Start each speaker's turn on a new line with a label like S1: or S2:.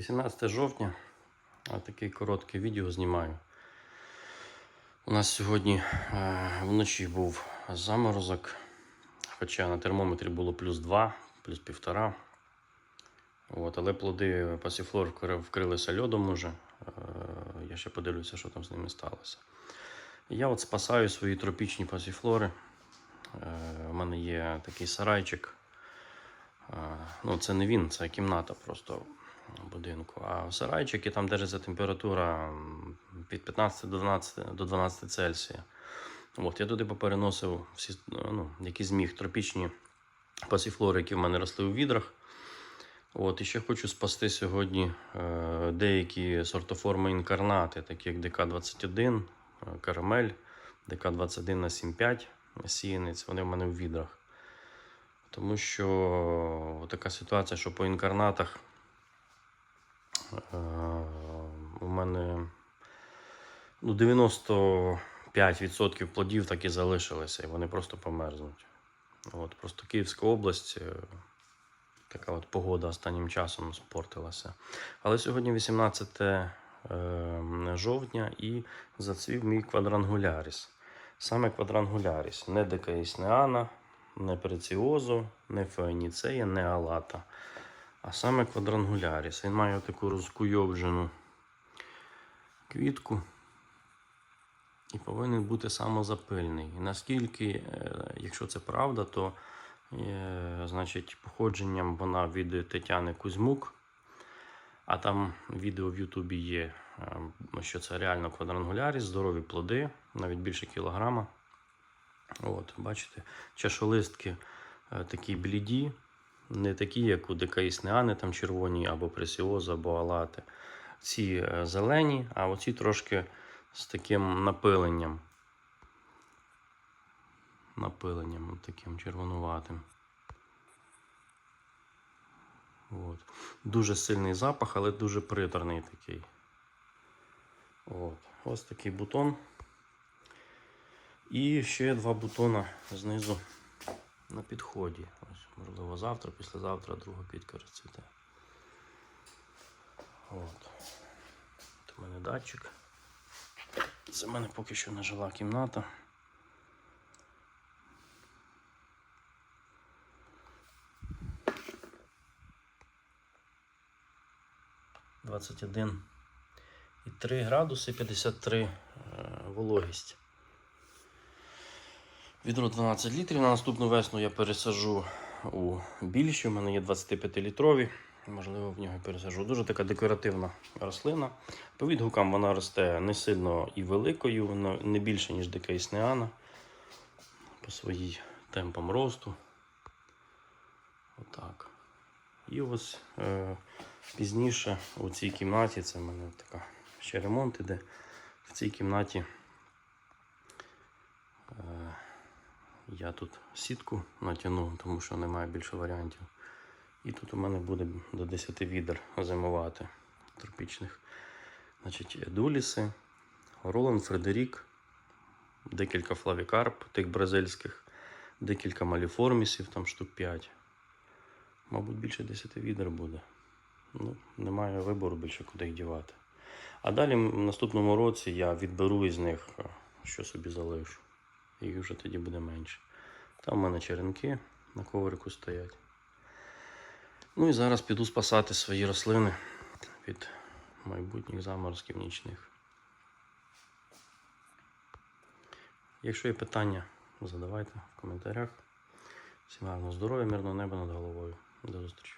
S1: 18 жовтня, таке коротке відео знімаю. У нас сьогодні е, вночі був заморозок, хоча на термометрі було плюс 2, плюс півтора. От, але плоди пасіфлор вкрилися льодом уже. Е, я ще подивлюся, що там з ними сталося. Я от спасаю свої тропічні пасіфлори. Е, у мене є такий сарайчик. Е, ну, це не він, це кімната просто будинку. А сарайчики там держиться температура від 15 до 12, до 12 Цельсія. От, я туди попереносив всі, ну, які зміг тропічні пасіфлори, які в мене росли у відрах. От, і ще хочу спасти сьогодні е, деякі сортоформи інкарнати, такі як ДК-21, е, Карамель, ДК-21 на 7,5 сіянець, вони в мене в відрах. Тому що така ситуація, що по інкарнатах е, у мене ну, 95% плодів так і залишилися, і вони просто померзнуть. От, просто Київська область, е, така от погода останнім часом спортилася. Але сьогодні 18 е, жовтня і зацвів мій квадрангуляріс. Саме квадрангуляріс, не декаїснеана, не преціозо, не феоніцея, не алата. А саме квадрангуляріс. Він має таку розкуйовджену квітку і повинен бути самозапильний. І наскільки, е, якщо це правда, то е, значить, походженням вона від Тетяни Кузьмук. А там відео в Ютубі є, е, що це реально квадрангуляріс, здорові плоди, навіть більше кілограма. От, бачите, чашолистки такі бліді, не такі, як у декаїснеани, там червоні або пресіоза, або алати. Ці е, зелені, а оці трошки з таким напиленням. Напиленням таким червонуватим. От. Дуже сильний запах, але дуже приторний такий. От. Ось такий бутон. І ще два бутона знизу на підході. Можливо, завтра, післязавтра друга квітка розцвіте. От. От у мене датчик. Це в мене поки що не жила кімната. Двадцять один і 3 градуси 53 е, вологість. Відро 12 літрів. На наступну весну я пересажу у більші. У мене є 25-літрові. Можливо, в нього пересажу. Дуже така декоративна рослина. По відгукам вона росте не сильно і великою, но не більше, ніж декаїснеана. По своїй темпам росту. Отак. І ось е, пізніше у цій кімнаті, це в мене така ще ремонт іде. В цій кімнаті е, я тут сітку натягну, тому що немає більше варіантів. І тут у мене буде до 10 відер зимувати тропічних. Значить, дуліси, Ролан Фредерік, декілька флавікарп, тих бразильських, декілька маліформісів, там штук 5. Мабуть, більше 10 відер буде. Ну, немає вибору більше куди їх дівати. А далі в наступному році я відберу із них, е, що собі залишу. Їх вже тоді буде менше. Там у мене черенки на коврику стоять. Ну і зараз піду спасати свої рослини від майбутніх заморозків нічних. Якщо є питання, задавайте в коментарях. Всім гарного здоров'я, мирного неба над головою. До зустрічі.